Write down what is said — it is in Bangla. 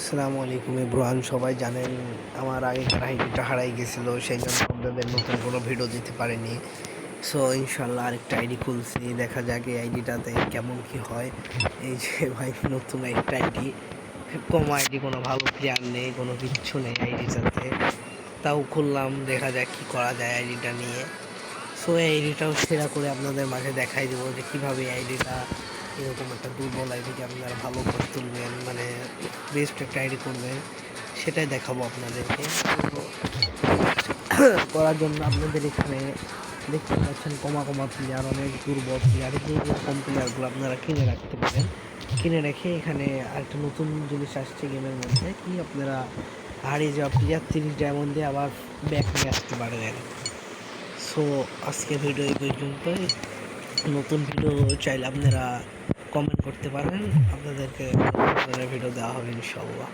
আসসালামু আলাইকুম ইব্রাহান, সবাই জানেন আমার আগেকার আইডিটা হারাই গেছিল সেই জন্য আপনাদের নতুন কোনো ভিডিও দিতে পারিনি। সো ইনশাল্লাহ আরেকটা আইডি খুলছি, দেখা যাক এই আইডিটাতে কেমন কি হয়। এই যে ভাই, নতুন একটা আইডি। কম আইডি, কোনো ভালো প্লেয়ার নেই, কোনো কিচ্ছু নেই আইডিটাতে। তাও খুললাম, দেখা যাক কি করা যায় আইডিটা নিয়ে। সো এই আইডিটাও সেরা করে আপনাদের মাঝে দেখাই দেবো যে কীভাবে আইডিটা এরকম একটা দুর্বল আইডিকে আপনারা ভালো করে তুলবেন বেস্ট একটা আইডি করবেন সেটাই দেখাবো আপনাদেরকে। করার জন্য আপনাদের এখানে দেখতে পাচ্ছেন কমা কমা প্লেয়ার অনেক দুর্বল প্লেয়ার এই রকম প্লেয়ারগুলো আপনারা কিনে রাখতে পারেন। কিনে রেখে এখানে আরেকটা নতুন জিনিস আসছে গেমের মধ্যে, কি আপনারা হারিয়ে যাওয়া প্লেয়ার তিরিশ ডায়মন্ড দিয়ে আবার ব্যাক নিয়ে আসতে পারেন। সো আজকে ভিডিও এই পর্যন্তই। নতুন ভিডিও চাইলে আপনারা কমেন্ট করতে পারবেন আপনাদেরকে ভিডিও দেওয়া হবে ইনশাল্লাহ